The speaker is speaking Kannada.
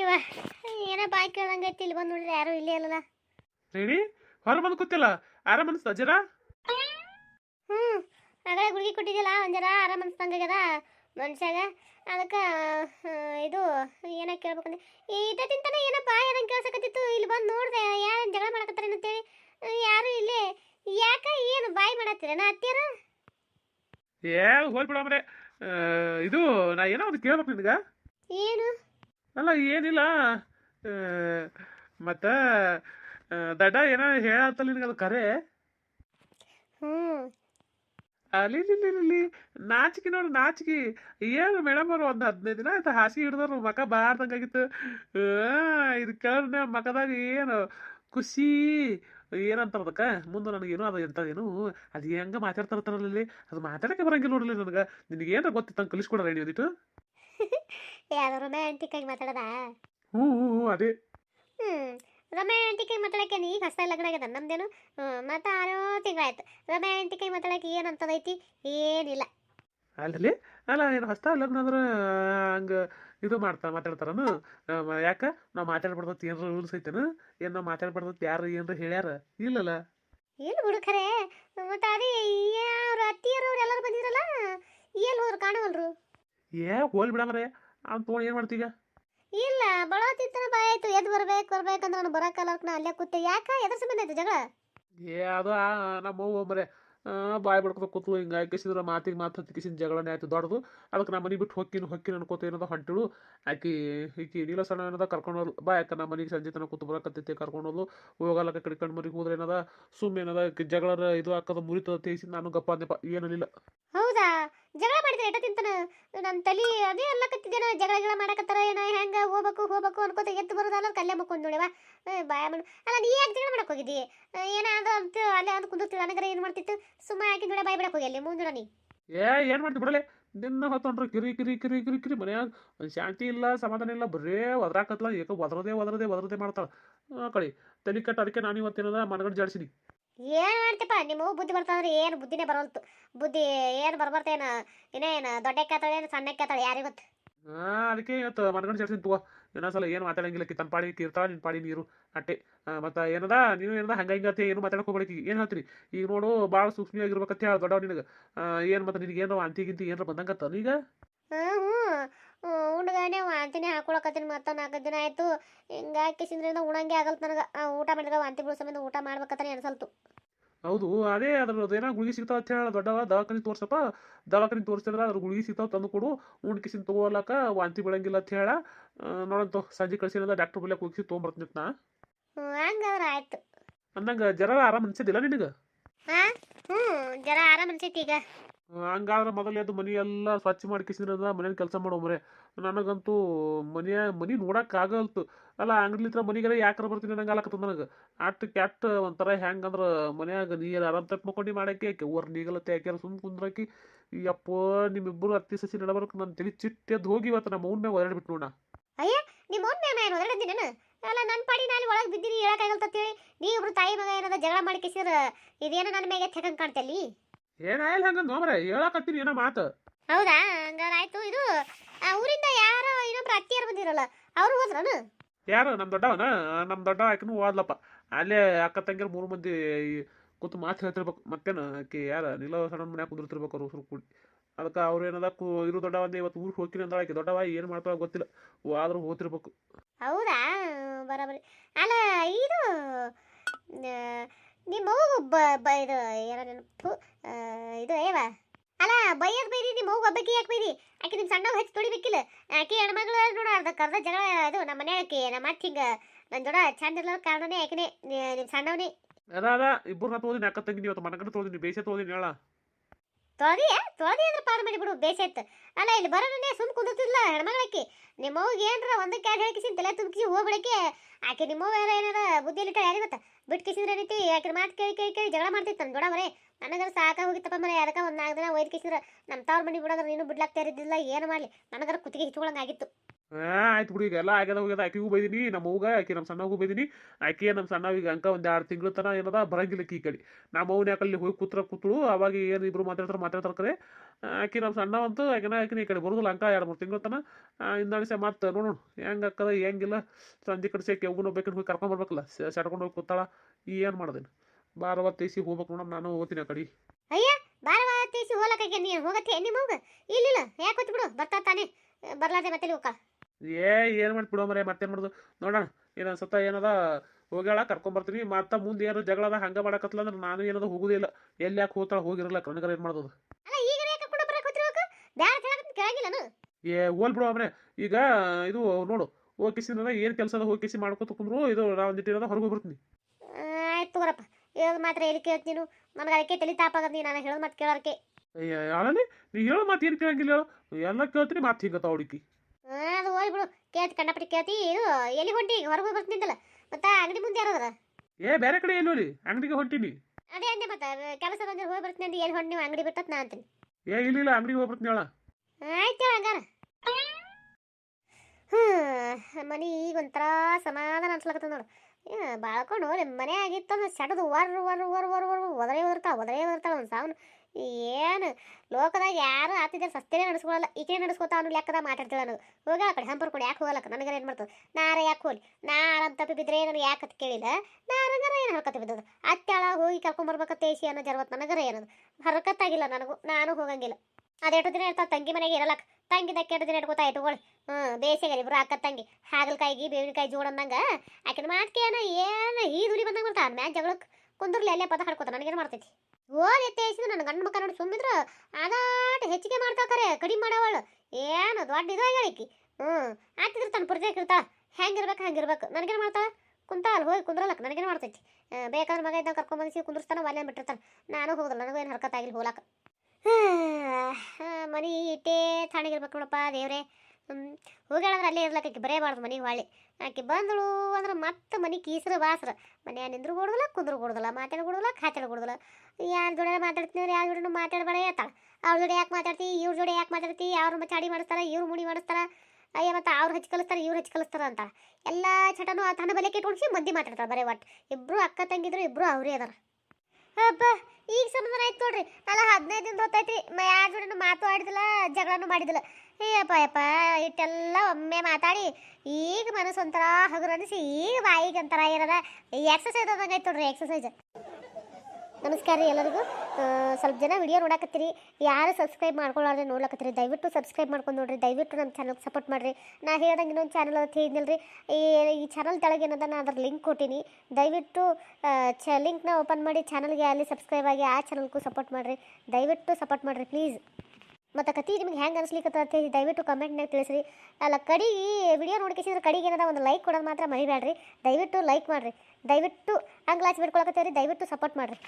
ಇವ. ಏನೋ ಬಾಯ್ ಕೇಳಂಗೈತಿ ಇಲ್ಲಿ ಬಂದು ನೋಡಿದ್ರೆ ಯಾರು ಇಲ್ಲೇ ಅಲ್ಲಲ್ಲ ರೇಣಿ ಹೊರ ಬಂದು ಕೂತಿಲ್ಲ. ಆರಾಮ ಅನ್ಸ್ತ ಜರ? ಹ್ಞೂ ಆಗಲೇ ಗುಳಿಗೆ ಕೊಟ್ಟಿದ್ದಿಲ್ಲ ಒಂದು ಜರ ಆರಾಮ ಅನ್ಸ್ದಂಗಾಗ್ಯದ ಮನುಷ್ಯಾಗ. ಅದಕ್ಕೆ ಇದು ಏನೋ ಕೇಳ್ಬೇಕಂದ್ರೆ ಇದ ತಿಂತಾನೆ ಏನೋ ಬಾಯ್ ಅದಂಗೆ ಕೇಳ್ಸಕತ್ತಿತ್ತು. ಇಲ್ಲಿ ಬಂದು ನೋಡಿದೆ ಯಾರು ಜಗಳ ಮಾಡಕತ್ತಾರ ಅಂತೇಳಿ ಯಾರು ಇಲ್ಲೇ. ಯಾಕ ಏನು ಬಾಯ್ ಮಾಡತ್ತೀರನ ಅತ್ತಿಯರ? ಏ ಹೋಲ್ ಬಿಡಮ್ರೆ ಇದು ನಾ ಏನೋ ಒಂದು ಕೇಳ್ಬೇಕು ನಿನಗ. ಏನು? ಅಲ್ಲ ಏನಿಲ್ಲ. ಆ, ದಡ ಏನ ಹೇಳತ್ತಲ್ಲ ನಿನಗೆ ಅದು ಕರೆ? ಹ್ಞೂ ಅಲ್ಲಿ ಇಲ್ಲಿ ನಾಚಿಕೆ ನೋಡು ನಾಚಿಕೆ. ಏನು ಮೇಡಮ್ ಅವರು ಒಂದು ಹದಿನೈದು ದಿನ ಆಯ್ತು ಹಾಸಿಗೆ ಹಿಡ್ದವ್ರು ಮಕ ಬಾರ್ದಂಗಾಗಿತ್ತು ಇದು ಕೇಳಿದ್ರೆ ಮಕದಾಗ ಏನು ಖುಷಿ. ಏನಂತಾರ ಅದಕ್ಕೆ? ಮುಂದೆ ನನಗೇನು ಅದು ಎಂಥದೇನು ಅದು ಹೆಂಗೆ ಮಾತಾಡ್ತಾರತ್ತಾರಲ್ಲಿ ಅದು ಮಾತಾಡಕ್ಕೆ ಬರಂಗಿಲ್ಲ ನೋಡಲಿ ನನಗೆ. ನಿನಗೆ ಏನಾರ ಗೊತ್ತಿತ್ತು ಕಲಿಸ್ಕೊಡ್ರ ನೀವು ಯಾವ್ದು ರೊಮ್ಯಾಂಟಿಕ್ ಆಗಿ ಮಾತಾಡೋದಾ? ಹ್ಞೂ ಹ್ಞೂ ಹ್ಞೂ ಅದೇ. ಹ್ಞೂ ರೊಮ್ಯಾಂಟಿಕ್ ಆಗಿ ಮಾತಾಡಕ್ಕೆ ಈಗ ಹೊಸ ಲಗ್ನ ಆಗ್ಯದ? ನಮ್ದೇನು ಮತ್ತೆ ಆರೋ ತಿಂಗಳಾಯ್ತು. ರೊಮ್ಯಾಂಟಿಕ್ ಆಗಿ ಮಾತಾಡಕ್ಕೆ ಏನು ಅಂತದೈತಿ? ಏನಿಲ್ಲ. ಅಲ್ಲಿ ಅಲ್ಲ ಏನು ಹೊಸ್ತ ಲಗ್ನ ಅಂದ್ರೆ ಹಂಗೆ ಇದು ಮಾಡ್ತಾರೆ ಮಾತಾಡ್ತಾರನು. ಯಾಕೆ? ನಾವು ಮಾತಾಡ್ಬಾರ್ದತ್ ಏನಾರ ರೂಲ್ಸ್ ಐತೇನು? ಏನು ನಾವು ಮಾತಾಡ್ಬಾರ್ದತ್ ಯಾರು ಏನಾರ ಹೇಳ್ಯಾರ? ಇಲ್ಲಲ್ಲ. ಏನು ಹುಡುಕರೆ? ಮತ್ತು ಅದೇ ಅವ್ರ ಅತ್ತಿಯರವ್ರು ಎಲ್ಲರೂ ಬಂದಿದ್ರಲ್ಲ? ಎಲ್ಲಿ ಹೋದ್ರು ಕಾಣವಲ್ರು? ಏ ಹೋಲ್ ಬಿಡಮ್ರೆ ಅವ್ನು ತೊಗೊಂಡು ಏನು ಮಾಡ್ತೀಗ? ಇಲ್ಲ ಬಳತ್ತಿತ್ತನ ಬಾಯ್ ಆಯ್ತು ಎದ್ದು ಬರ್ಬೇಕು ಬರ್ಬೇಕಂದ್ರೆ ನಾನು ಬರೋಕ್ಕಲ್ಲ ನಾ ಅಲ್ಲೇ ಕೂತೆ. ಯಾಕ? ಎದ್ರ ಸಂಬಂಧ ಆಯ್ತು ಜಗಳ? ಏ ಅದು ನಮ್ಮ ಅವ್ವ ಮರೆ ಬಾಯ್ ಬಿಡ್ಕೊತ ಕೂತು ಹಿಂಗೆ ಹಾಕಿಸಿದ್ರೆ ಮಾತಿಗೆ ಮಾತು ಹತ್ತಿಕಿಸಿದ ಜಗಳನೇ ಆಯ್ತು ದೊಡ್ಡದು. ಅದಕ್ಕೆ ನಮ್ಮ ಮನೆ ಬಿಟ್ಟು ಹೊಕ್ಕಿನ ಹೊಕ್ಕಿನ ಅನ್ಕೋತ ಏನದ ಹೊಂಟಿಳು. ಆಕಿ ಈಕಿ ನೀಲ ಸಣ್ಣ ಏನದ ಕರ್ಕೊಂಡು ಹೋದ್ಲು. ಬಾ ಯಾಕ ನಮ್ಮ ಮನೆಗೆ ಸಂಜೆ ತನಕ ಕೂತು ಬರಕತ್ತೈತಿ ಕರ್ಕೊಂಡು ಹೋದ್ಲು. ಹೋಗಲ್ಲ ಕಡೆ ಕಣ್ಣು ಮರಿಗೆ ಹೋದ್ರೆ ಏನದ ಸುಮ್ಮನೆ ಏನದ ಆಕಿ ಜಗಳರ ಇದು ಹಾಕೋದು ಮುರಿತದ ತೇಸಿ ನಾನು ಗಪ್ಪ ಅಂದೆಪ್ಪ ಏನಿಲ್ಲ ಹೌದಾ? ಜಗಳ ಮಾಡಿದ್ರೆ ಎಟ ತಿಂತಾನ? ನನ್ನ ತಲಿ ಅದೇ ಅಲ್ಲಕತ್ತಿದ್ದೇನ ಜಗಳ ಜಗಳ ಮಾಡಕತ್ತಾರ ಏನ, ಹೆಂಗ ಹೋಗ್ಬೇಕು ಹೋಗ್ಬೇಕು ಅನ್ಕೋತ ಎದ್ದು ಬರೋದಲ್ಲ ಕಲ್ಲೆ ಮಕ್ಕೊಂಡು ನೋಡಿವಾ ಬಾಯ ಮಾಡು ಅಲ್ಲ, ನೀ ಯಾಕೆ ಜಗಳ ಮಾಡಕ್ ಹೋಗಿದ್ದಿ? ಏನಾದ ಅಂತ ಅಲ್ಲೇ ಅಂದ್ ಕುಂದಿರ್ತೀವಿ ನನಗರ ಏನು ಮಾಡ್ತಿತ್ತು? ಸುಮ್ಮನೆ ಹಾಕಿ ನೋಡ ಬಾಯ್ ಬಿಡಕ್ ಹೋಗಿ ಅಲ್ಲಿ, ಮುಂದೆ ನೀ. ಏ, ಏನು ಮಾಡ್ತಿ ಬಿಡಲೆ? ನಿನ್ನ ಹೊತ್ತೊಂಡ್ರು ಕಿರಿ ಕಿರಿ ಕಿರಿ ಕಿರಿ ಕಿರಿ, ಮನ್ಯಾಗ ಶಾಂತಿ ಇಲ್ಲ, ಸಮಾಧಾನ ಇಲ್ಲ, ಬರೇ ಒದ್ರಾಕತ್ಲ, ಏಕ ಒದ್ರದೇ ಒದ್ರದೇ ಒದ್ರದೇ ಮಾಡ್ತಾಳ. ಕಳಿ, ತಲೆ ಕಟ್ಟ, ಅದಕ್ಕೆ ನಾನು ಇವತ್ತೇನದ ಮನಗಂಡು ಜಾಡ್ಸಿನಿ. ಏನ್ ಮಾಡ್ತೀಪ್ಪ ನಿಮ್ಮ ಬುದ್ಧಿ ಬರ್ತಾವ್ರಿ ಏನು ಬುದ್ಧಿನೇ ಬರೋಲ್ತು. ಬುದ್ಧಿ ಏನು ಬರ್ಬರ್ತೇನ ಇನ್ನೇನು ದೊಡ್ಡಕ್ಕಾತಾಳೆ ಏನು? ಸಣ್ಣಕ್ಕಾತಾಳೆ ಯಾರಿಗೆ ಗೊತ್ತು? ಹಾಂ ಅದಕ್ಕೆ ಇವತ್ತು ಮನಗಂಡು ಜಾಡ್ಸಿನಿ ತಗೋ ಇನ್ನೊಂದ್ಸಲ ಏನು ಮಾತಾಡಂಗಿಲ್ಲ. ಕಿ ತನ್ನ ಪಾಡಿ ಕೀರ್ತಾಳ ನಿನ್ನ ಪಾಡಿ ನೀರು ಅಟ್ಟೆ. ಮತ್ತು ಏನದ? ನೀನು ಏನದ? ಹಂಗ ಹಿಂಗತ್ತೆ ಏನು ಮಾತಾಡಕ್ಕೆ ಹೋಗ್ಬೇಡಿ ಏನು ಹೇಳ್ತೀರಿ? ಈಗ ನೋಡು ಭಾಳ ಸೂಕ್ಷ್ಮವಾಗಿರ್ಬೇಕಂತ ಹೇಳಿ ದೊಡ್ಡವ ನಿನಗೆ. ಏನು ಮತ್ತೆ ನಿನಗೆ ಏನೋ ವಾಂತಿ ಗಿಂತಿ ಏನಾರ ಬಂದಂಗತ್ತ ಈಗ? ಹ್ಞೂ ಹ್ಞೂ ಉಂಡ್ಗಾನೆ ವಾಂತಿನೇ ಹಾಕೊಳಕತ್ತೀನಿ ಮತ್ತೆ ನಾಲ್ಕು ದಿನ ಆಯ್ತು. ಹಿಂಗಾಗಿ ಕಿಸಿಂದ್ರಿಂದ ಉಣಂಗೆ ಆಗಲ್ಲ ನನಗೆ ಊಟ ಮಾಡಿದ್ರೆ ವಾಂತಿ ಬಿಡೋ ಸಂಬಂಧ ಊಟ ಮಾಡ್ಬೇಕತ್ತಾನೆ ಅನ್ಸಲ್ತು. ಹೌದು ಅದೇ ಅದ್ರದ್ದು ಏನೋ ಗುಳಿಗೆ ಸಿಗ್ತಾವ ಅಂತ ಹೇಳ ದೊಡ್ಡವ. ದವಾಖಾನೆ ತೋರ್ಸಪ್ಪ. ದವಾಖಾನೆ ತೋರಿಸಿದ್ರೆ ಅದ್ರ ಗುಳಿಗೆ ಸಿಗ್ತಾವ ತಂದು ಕೊಡು. ಉಂಡ್ ಕಿಸಿನ ತಗೋಲಕ ವಾಂತಿ ಬೀಳಂಗಿಲ್ಲ ಅಂತ ಹೇಳ. ನೋಡಂತ ಸಂಜೆ ಕಳ್ಸಿನದ ಡಾಕ್ಟರ್ ಬಲ್ಲೆ ಹೋಗಿ ತೊಗೊಂಬರ್ತೀನಿ ನಾ. ಹಂಗಾದ್ರೆ ಆಯ್ತು. ಅಂದಂಗೆ ಜರ ಆರಾಮ್ ಅನ್ಸಿದಿಲ್ಲ ನಿನಗೆ? ಹಾಂ ಹ್ಞೂ ಜರ ಆರಾಮ್ ಅನ್ಸೈತಿ ಈಗ. ಹಂಗಾದ್ರೆ ಮೊದಲೇ ಅದು ಮನೆ ಎಲ್ಲ ಸ್ವಚ್ಛ ಮಾಡಿ ಕಿಸಿದ್ರದ ಮನೇಲಿ ಕೆಲಸ ಮಾಡೋ ಮರೆ. ನನಗಂತೂ ಮನೆಯ ಮನೆ ನೋಡೋಕ್ಕಾಗಲ್ತು ಅಲ್ಲ ಅಂಗಡಿಲಿತ್ರ ಮನೆಗೆಲ್ಲ ಯಾಕಾರ ಬರ್ತೀನಿ ನಂಗೆ ಅಲ್ಲಕತ್ತ ನನಗೆ. ಅಟ್ಟು ಕೆಟ್ಟ ಒಂಥರ ಹೆಂಗಂದ್ರೆ ಮನ್ಯಾಗ ನೀರು ಆರಾಮ್ ತಪ್ಪು ಮಕ್ಕೊಂಡು ಮಾಡಕ್ಕೆ ಆಕೆ ಊರ್ ನೀಗಲತ್ತೆ ಸುಮ್ ಕುಂದ್ರಾಕಿ, ಯಪ್ಪ, ನಿಮ್ಮಿಬ್ಬರು ಅತ್ತಿ, ಸಸಿ ನಡಬರ್ಕ್ ನನ್ನ ತಲೆ ಚಿಟ್ಟೆದ್ದು ಹೋಗಿ ಇವತ್ತು ನಮ್ಮ ಅವ್ನ ಮ್ಯಾಗ ಓಡಾಡಿ ನೋಡ ನಿಮ್ಮ ಓನ್ ಮ್ಯಾಗ ನಾನು? ನಾನು ಅಲ್ಲ ನನ್ನ ಪಾಡಿ ನಾನು ಒಳಗೆ ಬಿದ್ದಿರಿ ನೀ ನೀವಿಬ್ರು ತಾಯಿ ಮಗ ಏನದ ಜಗಳ ಮಾಡಿ ಕಿಸಿರ ಇದೇನೋ ನನ್ನ ಮ್ಯಾಗ ತೆಗಂಗ್ ಕಾಣ್ತಲ್ಲಿ ಏನಾಯಿಲ್ಲ ಹಂಗ ನೋಮ್ರೆ ಹೇಳಕತ್ತೀನಿ ಏನೋ ಮಾತು. ಹೌದಾ? ಹಂಗಾರ ಆಯ್ತು ಇದು ಆ ಊರಿಂದ ಯಾರೋ ಇನ್ನೊಬ್ರು ಅತ್ತಿಯರು ಬಂದಿರಲ್ಲ ಅವ್ರು ಹೋದ್ರನು? ಯಾರು? ನಮ್ಮ ದೊಡ್ಡವನ? ನಮ್ಮ ದೊಡ್ಡವ ಆಕಿನೂ ಓದ್ಲಪ್ಪ ಅಲ್ಲೇ ಅಕ್ಕ ತಂಗಿಯರು ಮೂರು ಮಂದಿ ಕೂತು ಮಾತು ಹೇಳ್ತಿರ್ಬೇಕು. ಮತ್ತೇನು ಆಕಿ ಯಾರ? ನಿಲ ಸಣ್ಣ ಮನ್ಯಾಗ ಕುಂದಿರ್ತಿರ್ಬೇಕು ಅವ್ರು ಉಸ್ರು ಕೂಡಿ ಅದಕ್ಕೆ ಅವ್ರು ಏನದ? ಕೂ ಇರು ದೊಡ್ಡವಂದೆ ಇವತ್ತು ಊರಿಗೆ ಹೋಗ್ತೀನಿ ಅಂದ್ರೆ ಆಕೆ. ದೊಡ್ಡವ ಏನು ಮಾಡ್ತಾವ ಗೊತ್ತಿಲ್ಲ. ಆದ್ರೂ ಹೋಗ್ತಿರ್ಬೇಕು. ಹೌದಾ? ಬರೋಬರಿ. ಅಲ್ಲ ಇದು ಆ, ನಿಮ್ಮ ಬ ಬ ಇದು ಏನೋ ನೆನಪು ಇದು ಏವ? ಅಲ್ಲ ಬೈಯದ್ ಬೈರಿ ನಿಮ್ಮ ಮಗು ಒಬ್ಬಕ್ಕೆ ಯಾಕೆ ಬೈರಿ ಆಕೆ ನಿಮ್ಮ ಸಣ್ಣ ಹಚ್ಚಿ ತೊಳಿಬೇಕಿಲ್ಲ ಆಕೆ ಹೆಣ್ಮಗಳು ನೋಡ, ಅರ್ಧ ಕರ್ದ ಜಗಳ ಇದು ನಮ್ಮ ಮನೆ ನಮ್ಮ ಅತ್ತೆ ಹಿಂಗೆ ನನ್ನ ಜೋಡ ಚಂದ ಇರ್ಲಾರ ಕಾರಣನೇ ಆಕೆನೇ ನಿಮ್ಮ ಸಣ್ಣವನೇ. ಅದ ಅದ ಇಬ್ಬರು ಹತ್ತು ತೊಗೊಂಡಿನಿ ಅಕ್ಕ ತಂಗಿ ಇವತ್ತು ಮನಗಡೆ ತೋದಿನಿ ಬೇಸೆ ತೊಗೊಂಡಿನಿ ಹೇಳ. ತೊಳ್ದಿ ಅಂದ್ರೆ ಪಾರು ಮಾಡಿ ಬಿಡು ಬೇಸೈತ್ ಅಲ್ಲ, ಇಲ್ಲಿ ಬರೋನೇ ಸುಮ್ ಕುಂದಿರ್ತಿದ್ಲ ಹೆಣ್ಮಗಳಕ್ಕೆ ನಿಮ್ಮ ಅವ್ಗೆ ಏನ್ರ ಒಂದಕ್ಕೆ ಎರಡು ಹೇಳಿಕಿಸಿ ತಲೆ ತುಂಬಿಸಿ ಹೋಗ್ಬಿಡಕ್ಕೆ. ಆಕೆ ನಿಮ್ಮ ಏನಾರ ಬುದ್ಧಿಯಲ್ಲಿ ಯಾರು ಗೊತ್ತಾ? ಬಿಟ್ಟು ಕಿಸಿದ್ರೆ ರೀತಿ ಆಕೆ ಮಾತು ಕೇಳಿ ಕೇಳಿ ಕೇಳಿ ಜಗಳ ಮಾಡ್ತಿತ್ತು ನನ್ನ ಬರೇ ನನಗರ ಸಾಕ ಹೋಗಿತ್ತಪ್ಪ ಮನೆ ಅದಕ್ಕೆ ಒಂದು ನಾಲ್ಕು ದಿನ ಒಯ್ದು ಕಿಸಿದ್ರೆ ನಮ್ಮ ತವ್ರ ಮನೆ ಬಿಡೋದ್ರೆ ನೀನು ಬಿಡ್ಲಾಗ್ತಾ ಇರೋದಿಲ್ಲ ಏನು ಮಾಡಲಿ? ನನಗರ ಕುತ್ತಿಗೆ ಹಿಚ್ಕೊಳಂಗಾಗಿತ್ತು ಆಯ್ತು ಬಿಡಿ, ಈಗ ಎಲ್ಲ ಆಗ್ಯದ ಹೋಗ್ಯದ. ಆಕಿಗೂ ಬೈದಿನಿ, ನಮ್ಮ ಅವ್ಗ ಆಕಿ ನಮ್ಮ ಸಣ್ಣಗೂ ಬೈದಿನಿ. ಆಕಿ ನಮ್ಮ ಸಣ್ಣವಿಗೆ ಅಂಕ ಒಂದು ಎರಡು ತಿಂಗಳ ತನ ಏನದ, ಬರಂಗಿಲ್ಲ ಈ ಕಡೆ. ನಮ್ಮ ಅವ್ನ ಯಾಕಲ್ಲಿ ಹೋಗಿ ಕೂತ್ರ ಕೂತಳು, ಅವಾಗ ಏನು ಇಬ್ರು ಮಾತಾಡ್ತಾರೆ ಮಾತಾಡ್ತಾರೆ ಕರೆ. ಆಕಿ ನಮ್ಮ ಸಣ್ಣವಂತೂ ಯಾಕೆನ ಆಕಿನ ಈ ಕಡೆ ಬರೋದಿಲ್ಲ ಅಂಕ ಎರಡು ಮೂರು ತಿಂಗಳ ತನ. ಇಂದಾಣಿಸ ಮತ್ತೆ ನೋಡೋಣ ಹೆಂಗೆ ಅಕ್ಕದ ಹೆಂಗಿಲ್ಲ. ಸಂಜೆ ಕಡೆ ಸೇಕೆ ಅವ್ಗನ ಬೇಕಂತ ಹೋಗಿ ಕರ್ಕೊಂಬರ್ಬೇಕಲ್ಲ ಸೆಡ್ಕೊಂಡು ಹೋಗಿ ಕೂತಾಳ. ಏನು ಮಾಡೋದೇನು? ಬಾರವ ತೇಸಿ ಹೋಗ್ಬೇಕು ನೋಡಮ್ ನಾನು ಹೋಗ್ತೀನಿ ಆ ಕಡೆ. ಬಾರವಾ ತೀಸಿ ಹೋಲಕ್ಕೆ ನೀನು ಹೋಗತ್ತೆ ನಿಮ್ಮ ಇಲ್ಲ ಇಲ್ಲಿಲ್ಲ, ಯಾಕೆ ಹೊತ್ತು ಬಿಡು ಬರ್ತಾ ತಾನೆ. ಬರ್ಲಾದೆ ಮತ್ತೆ ಹೋಗ ಏ ಏನು ಮಾಡಿ ಬಿಡೋ ಮರೆ ಮತ್ತೇನು ಮಾಡೋದು? ನೋಡೋಣ ಏನು ಸತ ಏನದ? ಹೋಗ್ಯಾಳ ಕರ್ಕೊಂಬರ್ತೀನಿ ಮತ್ತೆ ಮುಂದೆ ಏನು ಜಗಳದ ಹಂಗೆ ಮಾಡಕತ್ತಲ್ಲ ಅಂದ್ರೆ ನಾನು ಏನದ ಹೋಗುದಿಲ್ಲ ಎಲ್ಲಿ ಯಾಕೆ ಹೋಗ್ತಾಳ ಹೋಗಿರಲ್ಲ ಕಣಗರ ಏನು ಮಾಡೋದು? ಏ ಹೋಲ್ ಬಿಡು ಅವ್ರೆ ಈಗ ಇದು ನೋಡು ಹೋಗಿ ಕಿಸಿನ ಏನು ಕೆಲಸ ಅದ ಹೋಗಿ ಕಿಸಿ ಮಾಡ್ಕೊತ ಕುಂದ್ರು ಇದು ನಾ ಒಂದಿಟ್ಟು ಏನದ ಹೊರಗೆ ಹೋಗ್ಬಿಡ್ತೀನಿ ಆಯ್ತು ತಗೋರಪ್ಪ. ಹೇಳೋದು ಮಾತ್ರ ಎಲ್ಲಿ ಕೇಳ್ತಿ ನೀನು? ನನಗೆ ಅದಕ್ಕೆ ತಲೆ ತಾಪಾಗದ್ ನೀನು ನಾನು ಹೇಳೋದು ಮತ್ತೆ ಕೇಳೋರ್ಕೆ. ಅಯ್ಯ ನೀ ಹೇಳೋ ಮಾತು ಏನು ಕೇಳಂಗಿಲ್ಲ ಹೇಳು. ಎಲ್ಲ ಕೇಳ್ತೀನಿ ಮಾತು ಹಿಂಗತ್ತ ಹುಡುಕಿ. ಅದು ಹೋಗಿ ಬಿಡು. ಕೇಳ್ತಿ ಕಂಡಪಟ್ಟಿ ಕೇಳ್ತಿ. ಇದು ಎಲ್ಲಿ ಹೊಂಟಿ? ಹೊರಗೆ ಬರ್ತಿದ್ದಲ್ಲ ಮತ್ತೆ ಅಂಗಡಿ ಮುಂದೆ ಯಾರದ್ರ ಏ ಬೇರೆ ಕಡೆ ಎಲ್ಲೋಲಿ ಅಂಗಡಿಗೆ ಹೊಂಟೀನಿ. ಅದೇ ಅಂದೆ ಮತ್ತೆ ಕೆಲಸ ಬಂದ್ರೆ ಹೋಗಿ ಬರ್ತೀನಿ ಅಂದ್ರೆ ಎಲ್ಲಿ ಹೊಂಟಿ ನೀವು? ಅಂಗಡಿ ಬಿಟ್ಟತ್ ನಾ ಅಂತೀನಿ. ಏ ಇಲ್ಲ ಇಲ್ಲ. ಅಂಗಡಿಗೆ ಹೋಗ್ಬಿಡ್ತೀನಿ ಹೇಳ. ಆಯ್ತು ಹಂಗಾರ. ಹ್ಞೂ ಮನೆ ಈಗ ಒಂಥರ ಸಮಾಧಾನ ಅನ್ಸ್ಲಕತ್ತದ ನೋಡು. ಬಾಳ್ಕೊಂಡು ನಿಮ್ಮ ಮನೆ ಆಗಿತ್ತಂದ್ರೆ ಸಡದು ವರ್ ವರ್ ವರ್ ವರ್ ವರ್ ಒದರೆ ಒದರ್ತಾವ ಒದರೆ ಒದರ್ತಾವ ಒಂದು ಸಾವನು. ಏನು ಲೋಕದಾಗ ಯಾರು ಆತಿದ್ರೆ ಸಸ್ತೇನೆ ನಡೆಸ್ಕೊಳ್ಳಲ್ಲ ಈಕೆ ನಡೆಸ್ಕೊತಾ ಅನ್ನೋ ಲೆಕ್ಕದ ಮಾತಾಡ್ತಿಲ್ಲ ನನಗೆ ಹೋಗಿ ಆ ಕಡೆ ಕೊಡಿ, ಯಾಕೆ ಹೋಗಲಕ್ಕ ನನಗೆ ಏನು ಮಾಡ್ತದೆ? ನಾರ ಯಾಕೆ ಹೋಗ್ಲಿ ನಾರಂತ ತಪ್ಪಿ ಬಿದ್ದರೆ ನನಗೆ ಯಾಕೆ ಅಂತ ಕೇಳಿಲ್ಲ? ನಾರಂಗಾರ ಏನು ಹರ್ಕತ್ತೆ ಬಿದ್ದದು? ಅತ್ತಾಳ ಹೋಗಿ ಕರ್ಕೊಂಬರ್ಬೇಕತ್ತ ಏಸಿ ಅನ್ನೋ ಜರ್ವತ್ ನನಗರ ಏನದು? ಹರ್ಕತ್ತಾಗಿಲ್ಲ ನನಗೂ, ನಾನು ಹೋಗಂಗಿಲ್ಲ. ಅದೆಷ್ಟು ದಿನ ಇರ್ತಾವ ತಂಗಿ ಮನೆಗೆ ಇರಲಕ್ಕ ತಂಗಿದ ಕೆಟ್ಟ ದಿನ ಇಟ್ಕೋತಾ ಇಟ್ಕೊಳ್ಳಿ ಹ್ಞೂ ಬೇಸಿಗೆ ಇಬ್ರು ಅಕ್ಕ ತಂಗಿ. ಹಾಗಲಕಾಯಿಗೆ, ಬೇವಿನಕಾಯಿ ಜೋಡ ಅಂದಂಗ ಆಕಿನ ಮಾತ್ಕೇನ ಏನು ಈ ದುಡಿ ಬಂದಂಗೆ ಬರ್ತಾ ಮ್ಯಾಚ್ ಜಗಳಕ್ಕೆ ಕುಂದ್ರಲಿ ಅಲ್ಲೇ ಪದ ಹಾಡ್ಕೋತ ನನಗೇನು ಮಾಡ್ತೈತಿ? ಓದ್ ಎತ್ತೇಸಿದ ನನ್ನ ಗಂಡು ಮಕ್ಕ ನೋಡಿ ಸುಮ್ಮಿದ್ರ. ಅದಾಟ ಹೆಚ್ಚಿಗೆ ಮಾಡ್ತಾವ ಖರೆ, ಕಡಿಮೆ ಮಾಡವಳು. ಏನು ದೊಡ್ಡ ಇದು ಹೇಳಿಕಿ ಹ್ಞೂ ಆತಿದ್ರ ತನ್ನ ಪುರ್ಜೆಕ್ ಇರ್ತಾಳ. ಹೆಂಗಿರ್ಬೇಕು, ಹಂಗಿರ್ಬೇಕು. ನನಗೇನು ಕುಂತ ಅಲ್ಲಿ ಹೋಗಿ ಕುಂದ್ರಲಕ್ಕ ನನಗೇನು ಮಾಡ್ತೈತಿ? ಬೇಕಾದ್ರೆ ಮಗ ಇದ್ದಾಗ ಕರ್ಕೊಂಬಂದು ಕುಂದ್ರಸ್ತಾನ ಒಲೆ ಬಿಟ್ಟಿರ್ತಾನೆ. ನಾನು ಹೋಗೋದಿಲ್ಲ, ನನಗೂ ಏನು ಹರ್ಕತ್ತಾಗಿಲ್ಲ ಹೋಲಕ್ಕ ಮನಿ ಇಟ್ಟೇ ತಣ್ಣಗಿರ್ಬೇಕು ನೋಡಪ್ಪ ದೇವ್ರೆ. ಹೋಗ್ಯಾಳಂದ್ರೆ ಅಲ್ಲೇ ಇರ್ಲಕ್ಕ ಬರೇಬಾರ್ದು ಮನೆಗೆ ಹೊಳ್ಳಿ. ಆಕೆ ಬಂದಳು ಅಂದ್ರೆ ಮತ್ತೆ ಮನೆ ಕೀಸರು ಬಾಸ್ರ. ಮನ್ಯಾಗ ನಿಂದ್ರು ಕೊಡೋದಿಲ್ಲ, ಕುಂದ್ರು ಕೊಡೋದಿಲ್ಲ, ಮಾತಾಡಿ ಕೊಡೋದಿಲ್ಲ, ಖಾತಾಡಿ ಕೊಡೋದಿಲ್ಲ. ಯಾರ ಜೋಡಿ ಮಾತಾಡ್ತೀನಿ ಯಾರ ಜೋಡಿನೂ ಮಾತಾಡಬೇಡ ಹೇಳ್ತಾಳ. ಅವ್ರ ಜೋಡಿ ಯಾಕೆ ಮಾತಾಡ್ತಿ, ಇವ್ರ ಜೋಡಿ ಯಾಕೆ ಮಾತಾಡ್ತಿ, ಅವ್ರ ಮತ್ತೆ ಅಡಿ ಮಾಡಿಸ್ತಾರೆ, ಇವ್ರು ಮುಡಿ ಮಾಡಿಸ್ತಾರೆ. ಅಯ್ಯ ಮತ್ತೆ ಅವ್ರು ಹಚ್ಚಿ ಕಲಿಸ್ತಾರೆ, ಇವ್ರು ಹಚ್ಚಿ ಕಲಿಸ್ತಾರೆ ಅಂತ ಎಲ್ಲ ಚಟನೂ ಆ ತನ್ನ ಬಲೆ ಇಟ್ಕೊಂಡ್ಸಿ ಮಂದಿ ಮಾತಾಡ್ತಾರೆ ಬರೀ ಒಟ್ಟು. ಇಬ್ಬರು ಅಕ್ಕ ತಂಗಿದ್ರು ಇಬ್ಬರು ಅವರೇ ಅದಾರ. ಅಬ್ಬ ಈಗ ಸಮಾಧಾನ ಆಯ್ತು ನೋಡ್ರಿ. ಅಲ್ಲ ಹದಿನೈದು ದಿನ ಹೊತ್ತೈತಿ ಯಾರ ಜೋಡಿನೂ ಮಾತು ಆಡಿದಿಲ್ಲ, ಜಗಳನೂ ಮಾಡಿದಿಲ್ಲ. ಅಪ್ಪ ಅಪ್ಪ ಇಟ್ಟೆಲ್ಲ ಒಮ್ಮೆ ಮಾತಾಡಿ, ಈಗ ಮನಸ್ಸು ಒಂಥರ ಹಗುರು ಅನಿಸಿ ಈಗ ಬಾಯಿಗೆ ಒಂಥರ ಏನದ ಎಕ್ಸಸೈಸ್ ಆದಂಗೆ ಆಯ್ತು ನೋಡ್ರಿ ಎಕ್ಸಸೈಸ್ ನಮಸ್ಕಾರ ರೀ ಎಲ್ಲರಿಗೂ. ಸ್ವಲ್ಪ ಜನ ವಿಡಿಯೋ ನೋಡಕತ್ತೀರಿ. ಯಾರು ಸಬ್ಸ್ಕ್ರೈಬ್ ಮಾಡ್ಕೊಳ್ಳಾರ್ದೆ ನೋಡ್ಲಕತ್ತೀರಿ. ದಯವಿಟ್ಟು ಸಬ್ಸ್ಕ್ರೈಬ್ ಮಾಡ್ಕೊಂಡು ನೋಡಿರಿ. ದಯವಿಟ್ಟು ನಮ್ಮ ಚಾನಲ್ಗೆ ಸಪೋರ್ಟ್ ಮಾಡಿರಿ. ನಾ ಹೇಳ್ದಂಗೆ ಇನ್ನೊಂದು ಚಾನಲ್ ಅಂತ ಹೇಳಿದ್ನಲ್ರಿ. ಈ ಈ ಚಾನಲ್ ತೆಳಗೆ ಏನದ ನಾನು ಅದ್ರ ಲಿಂಕ್ ಕೊಟ್ಟೀನಿ. ದಯವಿಟ್ಟು ಚ ಲಿಂಕ್ನ ಓಪನ್ ಮಾಡಿ ಚಾನಲ್ಗೆ ಅಲ್ಲಿ ಸಬ್ಸ್ಕ್ರೈಬ್ ಆಗಿ ಆ ಚಾನಲ್ಗೂ ಸಪೋರ್ಟ್ ಮಾಡಿರಿ. ದಯವಿಟ್ಟು ಸಪೋರ್ಟ್ ಮಾಡಿರಿ ಪ್ಲೀಸ್ ಮತ್ತು ಕತಿ ನಿಮ್ಗೆ ಹೆಂಗೆ ಅನಿಸ್ಲಿಕ್ಕೆ ದಯವಿಟ್ಟು ಕಮೆಂಟ್ನಾಗ ತಿಳಿಸ್ರಿ. ಅಲ್ಲ ಕಡಿಗೆ ವಿಡಿಯೋ ನೋಡ್ಕೇಸಿದ್ರೆ ಕಡಿಗೆ ಏನದ ಒಂದು ಲೈಕ್ ಕೊಡೋದು ಮಾತ್ರ ಮರಿಬೇಡ್ರಿ ದಯವಿಟ್ಟು ಲೈಕ್ ಮಾಡಿರಿ. ದಯವಿಟ್ಟು ಹಂಗೆ ಲಾಚ್ ಬಿಡ್ಕೊಳಕತ್ತೀರಿ ದಯವಿಟ್ಟು ಸಪೋರ್ಟ್ ಮಾಡಿರಿ.